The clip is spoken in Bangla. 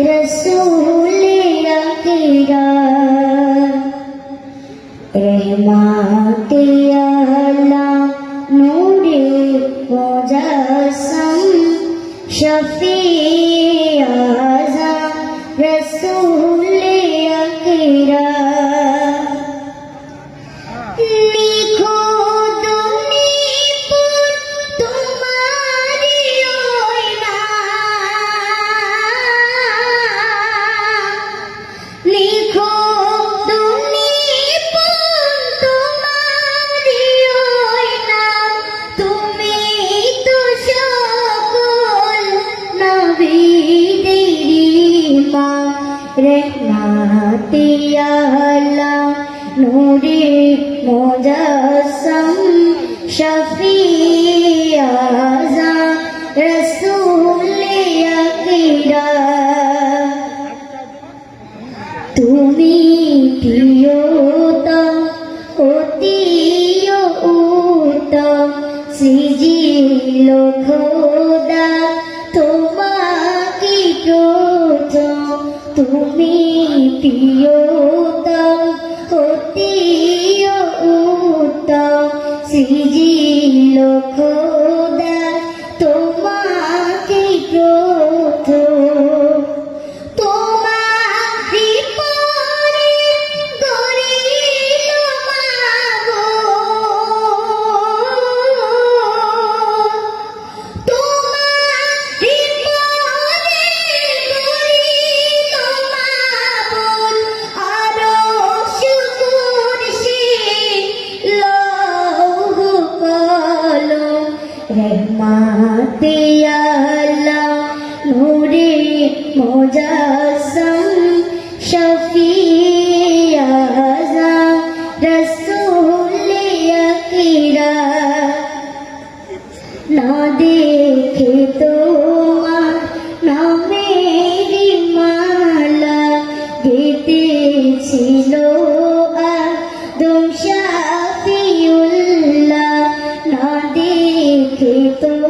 রসূল আকরাম রহমাতিয়া নূরে মুজাসসাম শফি নূরে মুজাসসাম শফি আযম রসূল আকরাম তুমি প্রিয়তম, অতি উত্তম, সৃজিল খোদা, তোমাকে প্রথম। তুমি প্রিয়তম অতি উত্তম সৃজিল খোদা রহমাতে আল্লাহ নূরে মুজাসসাম শফি আযম রসূল আকরাম না দেখে মালা গেতেছিল আদম শাফিউল্লাহ না দেখে তোমার